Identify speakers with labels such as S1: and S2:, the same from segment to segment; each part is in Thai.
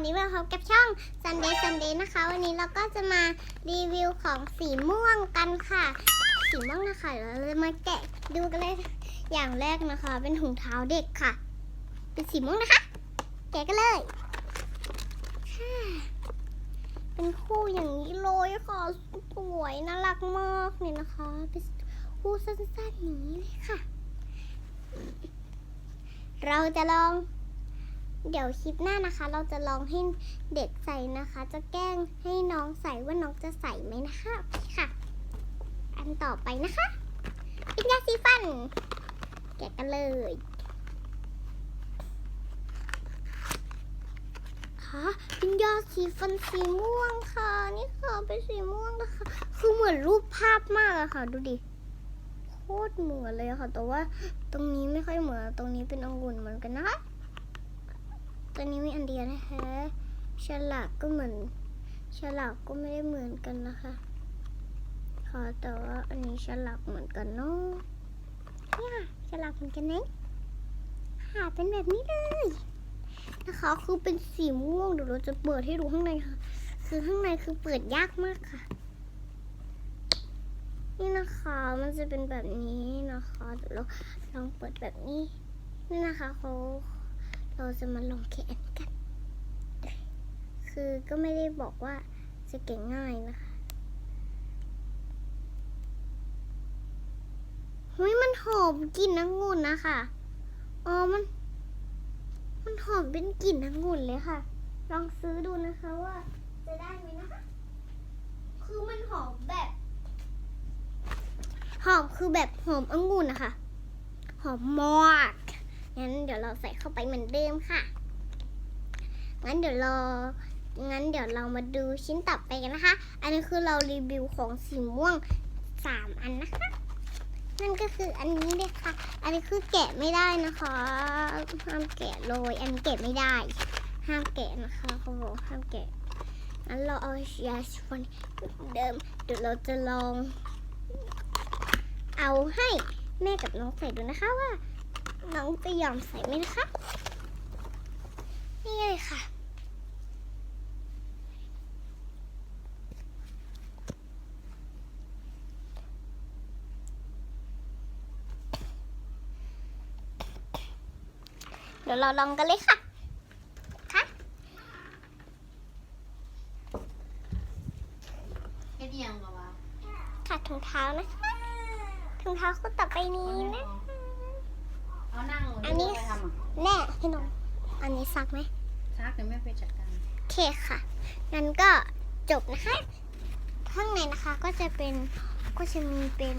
S1: วันนี้มาพบกับช่อง Sunday Sunday นะคะ วันนี้เราก็จะมารีวิวของสีม่วงกันค่ะ สีม่วงนะคะเดี๋ยวเราจะมาแกะดูกันเลยอย่างแรกนะคะ เป็นถุงเท้าเด็กค่ะ เป็นสีม่วงนะคะ แกะกันเลยเป็นคู่อย่างนี้เลยค่ะสวยน่ารักมากเนี่ยนะคะเป็นคู่สั้นๆอย่างนี้เลยค่ะ เราจะลอง เดี๋ยวคลิปหน้านะคะ เราจะลองให้เด็กใส่นะคะ จะแกล้งให้น้องใส่ว่าน้องจะใส่ไหมนะคะค่ะ อันต่อไปนะคะเป็นยาสีฟัน แกะกันเลยค่ะเป็นยาสีฟันสีม่วงค่ะ นี่ค่ะเป็นสีม่วงนะคะ คือเหมือนรูปภาพมากอะค่ะ ดูดิโคตรเหมือนเลยค่ะ แต่ว่าตรงนี้ไม่ค่อยเหมือนตรงนี้เป็นองุ่นเหมือนกันนะคะ ตัวนี้มีอันเดียวนะคะฉลากก็เหมือนฉลากก็ไม่ได้เหมือนกันนะคะค่ะแต่ว่าอันนี้ฉลากเหมือนกันเนาะเนี่ยฉลากเหมือนกันไหมค่ะเป็นแบบนี้เลยนะคะคือเป็นสีม่วงเดี๋ยวเราจะเปิดให้ดูข้างในค่ะ คือข้างในคือเปิดยากมากค่ะ นี่นะคะมันจะเป็นแบบนี้นะคะเดี๋ยวเราลองเปิดแบบนี้นี่นะคะเขา เราจะมาลองแขนกัน คือก็ไม่ได้บอกว่าจะเก่งง่ายนะคะเฮ้ยมันหอมกลิ่นองุ่นนะคะอ๋อมัน มันหอมเป็นกลิ่นองุ่นเลยค่ะ ลองซื้อดูนะคะว่า จะได้ไหมนะคะ คือมันหอมแบบ หอมคือแบบหอมองุ่นนะคะ หอมมาก งั้นเดี๋ยวเราใส่เข้าไปเหมือนเดิมค่ะ งั้นเดี๋ยวรองั้นเดี๋ยวเรามาดูชิ้นต่อไปกันนะคะ อันนี้คือเรารีวิวของสีม่วงสามอันนะคะ นั่นก็คืออันนี้เลยค่ะ อันนี้คือแกะไม่ได้นะคะ ห้ามแกะเลย อันนี้แกะไม่ได้ ห้ามแกะนะคะเขาบอกห้ามแกะงั้นเราเอายาสีฟันเดิม เดี๋ยวเราจะลอง เอาให้แม่กับน้องใส่ดูนะคะว่า น้องจะยอมใส่ไหมนะคะ นี่เลยค่ะ เดี๋ยวเราลองกันเลยค่ะค่ะ
S2: เฮ็ดอิหยังก็ว่า
S1: ค่ะถุงเท้านะคะถุงเท้าคู่ต่อไปนี้นะ
S2: เอานั่ง
S1: อันนี้
S2: ไปทำอะ
S1: แน่พี่น้องอันนี้ซักไหม
S2: ซักเดี๋ยวแม่ไปจัดการ
S1: โอเคค่ะ งั้นก็จบนะคะ ข้างในนะคะก็จะเป็นก็จะมีเป็น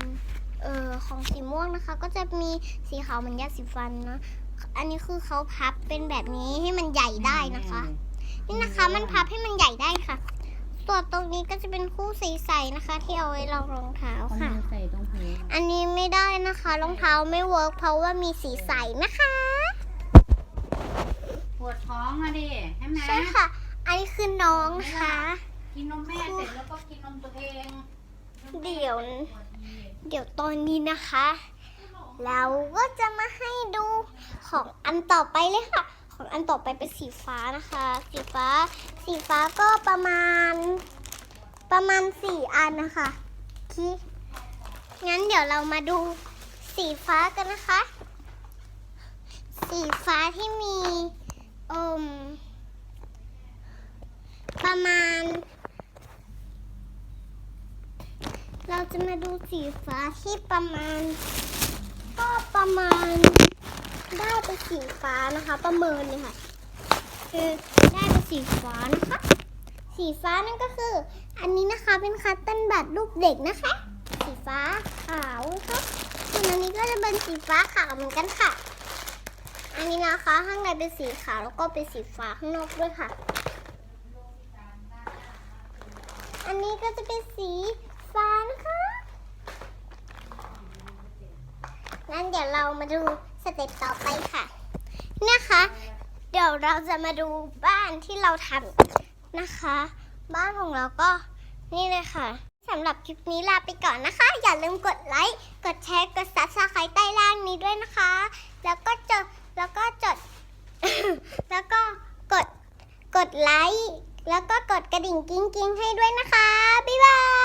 S1: เอ่อของสีม่วงนะคะ ก็จะมีสีขาวเหมือนยาสีฟันนะ อันนี้คือเขาพับเป็นแบบนี้ให้มันใหญ่ได้นะคะ นี่นะคะมันพับให้มันใหญ่ได้ค่ะ ส่วนตรงนี้ก็จะเป็นคู่ใสๆนะคะ ที่เอาไว้รองรองเท้า
S2: เอา
S1: ค่ะ
S2: มือใส่ตรงหู
S1: อันนี้ไม่ได้นะคะรองเท้าไม่เวิร์กเพราะว่ามีสีใสนะคะ
S2: ปวดท้องอะดิใช่ไหม
S1: ใช่ค่ะ อันนี้คือน้องนะคะ
S2: กินนมแม่เสร็จแล้วก็กินนมตัวเอง
S1: เดี๋ยวเดี๋ยวตอนนี้นะคะ เราก็จะมาให้ดูของอันต่อไปเลยค่ะ ของอันต่อไปเป็นสีฟ้านะคะ สีฟ้า สีฟ้าก็ประมาณ ประมาณสี่อันนะคะคิงั้นเดี๋ยวเรามาดูสีฟ้ากันนะคะ สีฟ้าที่มีอมประมาณ เราจะมาดูสีฟ้าที่ประมาณ ก็ประมาณได้เป็นสีฟ้านะคะ ประเมินเลยค่ะ คือได้เป็นสีฟ้านะคะ สีฟ้านั่นก็คือ อันนี้นะคะเป็นคัตเติ้ลบัตรูปเด็กนะคะ สีฟ้าขาวนะคะส่วนอันนี้ก็จะเป็นสีฟ้าขาวเหมือนกันค่ะ อันนี้นะคะข้างในเป็นสีขาวแล้วก็เป็นสีฟ้าข้างนอกด้วยค่ะ อันนี้ก็จะเป็นสีฟ้านะคะงั้นเดี๋ยวเรามาดูสเต็ปต่อไปค่ะ นะคะ เดี๋ยวเราจะมาดูบ้านที่เราทำ นะคะ บ้านของเราก็นี่เลยค่ะสำหรับคลิปนี้ลาไปก่อนนะคะ อย่าลืมกดไลค์กดแชร์กดซับสไครต์ใต้ล่างนี้ด้วยนะคะ แล้วก็จดแล้วก็จด แล้วก็กดกดไลค์แล้วก็กดกระดิ่งกิ้งกิ้งให้ด้วยนะคะ บ๊ายบาย